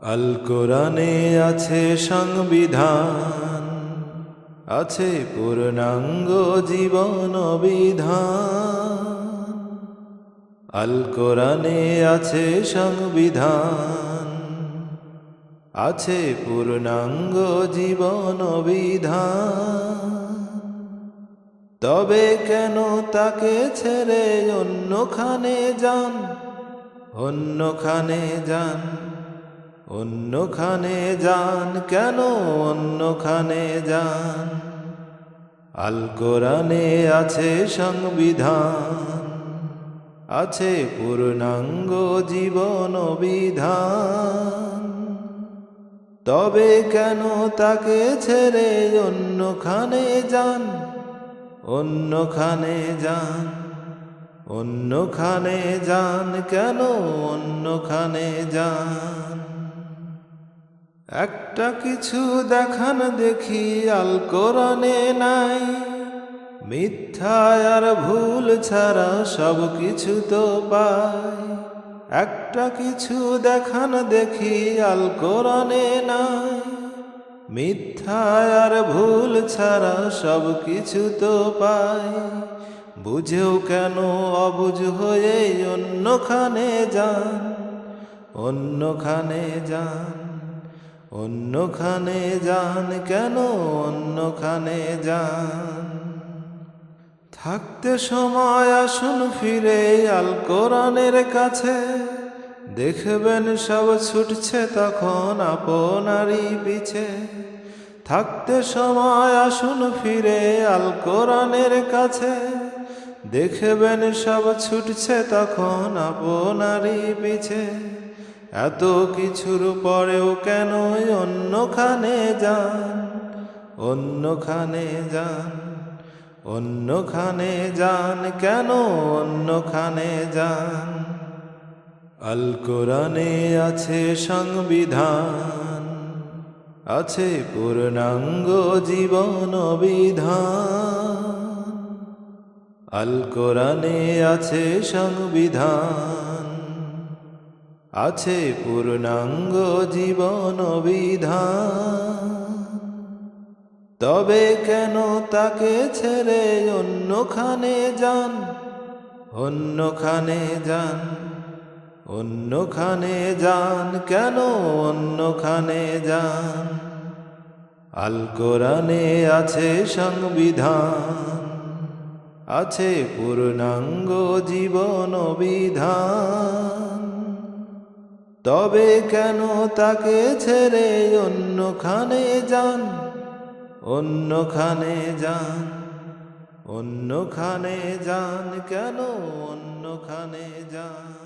আল কোরআনে আছে সংবিধান, আছে পূর্ণাঙ্গ জীবন বিধান। আল কোরআনে আছে সংবিধান, আছে পূর্ণাঙ্গ জীবন বিধান। তবে কেন তাকে ছেড়ে অন্যখানে যান অন্যখানে যান? অন্যখানে যান, কেন অন্যখানে যান? আল কোরআনে আছে সংবিধান, আছে পূর্ণাঙ্গ জীবন বিধান। তবে কেন তাকে ছেড়ে অন্যখানে যান? অন্যখানে যান অন্যখানে যান, কেন অন্যখানে যান? একটা কিছু দেখান দেখি, আল কোরআনে নাই। মিথ্যা আর ভুল ছাড়া সব কিছু তো পাই। একটা কিছু দেখান দেখি, আল কোরআনে নাই। মিথ্যা আর ভুল ছাড়া সব কিছু তো পাই। বুঝেও কেন অবুঝ হয়ে অন্যখানে যান অন্যখানে যান। অন্যখানে যান কেন? অন্যখানে যান। থাকতে সময় আসুন ফিরে আল কোরআনের কাছে। দেখবেন সব ছুটছে তখন আপনারই পিছে। থাকতে সময় আসুন ফিরে আল কোরআনের কাছে। দেখবেন সব ছুটছে তখন আপনারই পিছে। এত কিছুর পরেও কেন অন্যখানে যান? অন্যখানে যান অন্যখানে যান, কেন অন্যখানে যান? আল কোরআনে আছে সংবিধান, আছে পূর্ণাঙ্গ জীবন বিধান। আল কোরআনে আছে সংবিধান আছে পূর্ণাঙ্গ জীবন বিধান। তবে কেন তাকে ছেড়ে অন্যখানে যান? অন্যখানে যান অন্যখানে যান, কেন অন্যখানে যান? আল কোরআনে আছে সংবিধান, আছে পূর্ণাঙ্গ জীবন বিধান। তবে কেন তাকে ছেড়ে অন্যখানে যান? অন্যখানে যান। অন্যখানে যান কেন? অন্যখানে যান।